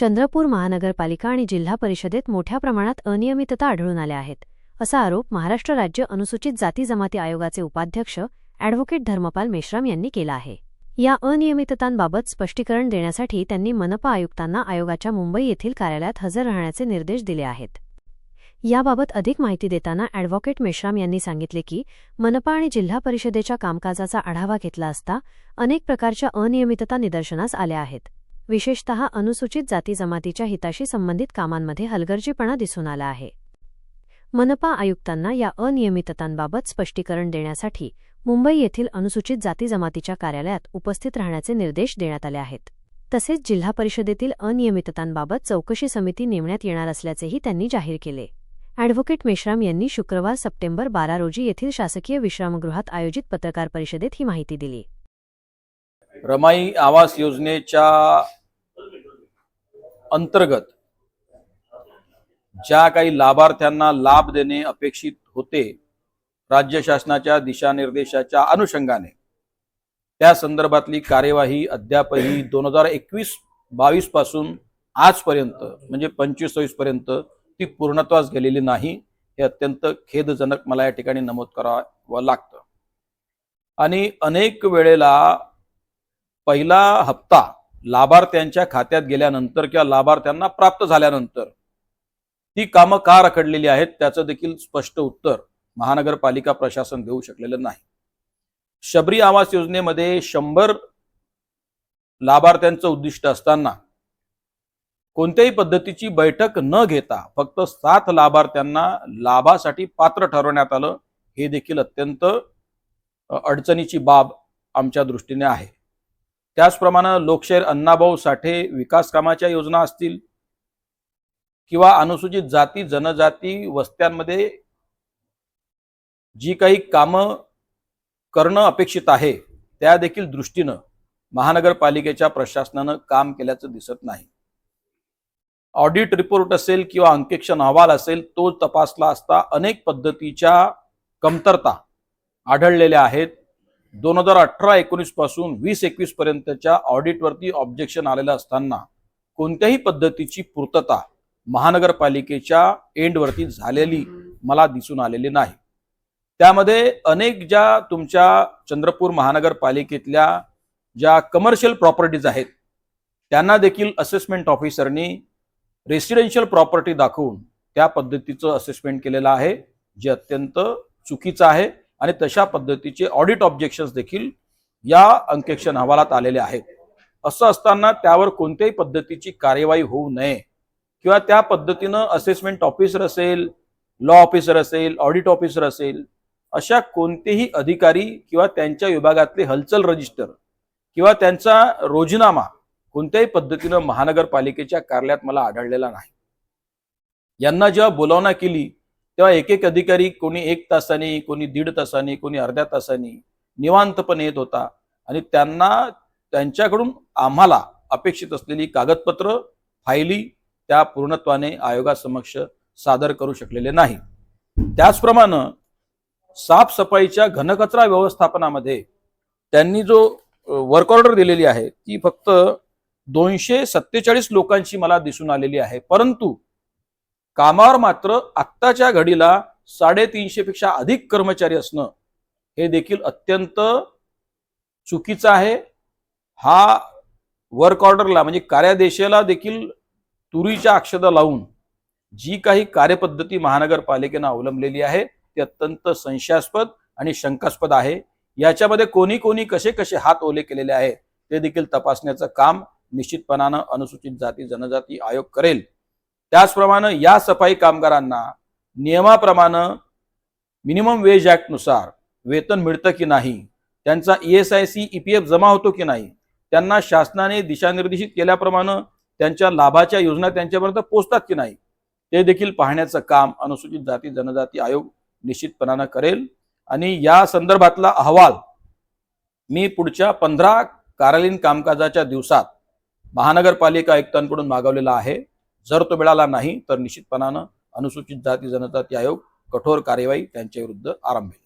चंद्रपूर महानगरपालिका आणि जिल्हा परिषदेत मोठ्या प्रमाणात अनियमितता आढळून आल्या आहेत असा आरोप महाराष्ट्र राज्य अनुसूचित जाती जमाती आयोगाचे उपाध्यक्ष अॅडव्होकेट धर्मपाल मेश्राम यांनी केला आहे. या अनियमिततांबाबत स्पष्टीकरण देण्यासाठी त्यांनी मनपा आयुक्तांना आयोगाच्या मुंबई येथील कार्यालयात हजर राहण्याचे निर्देश दिले आहेत. याबाबत अधिक माहिती देताना अॅडव्होकेट मेश्राम यांनी सांगितले की मनपा आणि जिल्हा परिषदेच्या कामकाजाचा आढावा घेतला असता अनेक प्रकारच्या अनियमितता निदर्शनास आल्या आहेत. विशेषतः अनुसूचित जाती जमातीच्या हिताशी संबंधित कामांमध्ये हलगर्जीपणा दिसून आला आहे. मनपा आयुक्तांना या अनियमिततांबाबत स्पष्टीकरण देण्यासाठी मुंबई येथील अनुसूचित जाती जमातीच्या कार्यालयात उपस्थित राहण्याचे निर्देश देण्यात आले आहेत. तसेच जिल्हा परिषदेतील अनियमिततांबाबत चौकशी समिती नेमण्यात येणार असल्याचेही त्यांनी जाहीर केले. अॅडव्होकेट मेश्राम यांनी शुक्रवार सप्टेंबर बारा रोजी येथील शासकीय विश्रामगृहात आयोजित पत्रकार परिषदेत ही माहिती दिली. रमाई आवास योजनेच्या अंतर्गत ज्या काही लाभार्थ्यांना लाभ देणे अपेक्षित होते राज्य शासनाच्या दिशानिर्देशाच्या अनुषंगाने. त्या संदर्भातली कार्यवाही अद्यापही दोन हजार एकवीस बावीसपासून आजपर्यंत म्हणजे पंचवीस सव्वीस पर्यंत ती पूर्णत्वास गेलेली नाही. हे अत्यंत खेदजनक मला या ठिकाणी नमूद करावं लागतं. आणि अनेक वेळेला पहिला हप्ता लाभार्थ्यांच्या खात्यात गेल्यानंतर किंवा लाभार्थ्यांना प्राप्त झाल्यानंतर ती कामं का रखडलेली आहेत त्याचं देखील स्पष्ट उत्तर महानगरपालिका प्रशासन देऊ शकलेलं नाही. शबरी आवास योजनेमध्ये शंभर लाभार्थ्यांचं उद्दिष्ट असताना कोणत्याही पद्धतीची बैठक न घेता फक्त सात लाभार्थ्यांना लाभासाठी पात्र ठरवण्यात आलं हे देखील अत्यंत अडचणीची बाब आमच्या दृष्टीने आहे. त्याचप्रमाणे लोकशाहीर अण्णाभाऊ साठे विकास कामाच्या योजना असतील किंवा अनुसूचित जाती जनजाती वस्त्यांमध्ये जी काही कामं करणं अपेक्षित आहे त्या देखील दृष्टीनं महानगरपालिकेच्या प्रशासनानं काम केल्याचं दिसत नाही. ऑडिट रिपोर्ट असेल किंवा अंकेक्षण अहवाल असेल तो तपासला असता अनेक पद्धतीच्या कमतरता आढळलेल्या आहेत. दोन हजार अठरा एकोणीसपासून वीस एकवीस पर्यंतच्या ऑडिटवरती ऑब्जेक्शन आलेलं असताना कोणत्याही पद्धतीची पूर्तता महानगरपालिकेच्या एंडवरती झालेली मला दिसून आलेली नाही. त्यामध्ये अनेक ज्या तुमच्या चंद्रपूर महानगरपालिकेतल्या ज्या कमर्शियल प्रॉपर्टीज आहेत त्यांना देखील असेसमेंट ऑफिसरनी रेसिडेन्शियल प्रॉपर्टी दाखवून त्या पद्धतीचं असेसमेंट केलेलं आहे जे अत्यंत चुकीचं आहे. आणि तशा पद्धतीचे ऑडिट ऑब्जेक्शन्स देखील या अंकेक्षण अहवालात आलेले आहेत. असं असताना त्यावर कोणत्याही पद्धतीची कार्यवाही होऊ नये. किंवा त्या पद्धतीनं असेसमेंट ऑफिसर असेल लॉ ऑफिसर असेल ऑडिट ऑफिसर असेल अशा कोणतेही अधिकारी किंवा त्यांच्या विभागातले हलचल रजिस्टर किंवा त्यांचा रोजनामा कोणत्याही पद्धतीनं महानगरपालिकेच्या कार्यालयात मला आढळलेला नाही. यांना जेव्हा बोलावणा केली तेव्हा एक एक अधिकारी कोणी एक तासाने कोणी दीड तासाने कोणी अर्ध्या तासाने निवांतपणे येत होता. आणि त्यांना त्यांच्याकडून आम्हाला अपेक्षित असलेली कागदपत्र फायली त्या पूर्णत्वाने आयोगासमक्ष सादर करू शकलेले नाही. त्याचप्रमाणे साफसफाईच्या घनकचरा व्यवस्थापनामध्ये त्यांनी जो वर्क ऑर्डर दिलेली आहे ती फक्त दोनशे सत्तेचाळीस लोकांची मला दिसून आलेली आहे. परंतु कामावर मात्र आत्ताच्या घडीला साडेतीनशे पेक्षा अधिक कर्मचारी असणं हे देखील अत्यंत चुकीचं आहे. हा वर्क ऑर्डरला म्हणजे कार्यादेशाला देखील तुरीच्या अक्षदा लावून जी काही कार्यपद्धती महानगरपालिकेनं अवलंबलेली आहे ती अत्यंत संशयास्पद आणि शंकास्पद आहे. याच्यामध्ये कोणी कोणी कसे कसे हात ओले केलेले आहे ते देखील तपासण्याचं काम निश्चितपणानं अनुसूचित जाती जनजाती आयोग करेल. त्याचप्रमाणे या सफाई कामगारांना नियमाप्रमाणे मिनिमम वेजनुसार वेतन मिळतं की नाही त्यांचा E S I C E P F जमा होतो की नाही त्यांना शासनाने दिशानिर्देशित केल्याप्रमाणे त्यांच्या लाभाच्या योजना त्यांच्यापर्यंत पोहोचतात की नाही ते देखील पाहण्याचं काम अनुसूचित जाती जनजाती आयोग निश्चितपणानं करेल. आणि या संदर्भातला अहवाल मी पुढच्या पंधरा कार्यालयीन कामकाजाच्या दिवसात महानगरपालिका आयुक्तांकडून मागवलेला आहे. जर तो मिळाला नाही तर निश्चितपणानं अनुसूचित जाती जनजाती आयोग कठोर कार्यवाही त्यांच्या विरुद्ध आरंभेल.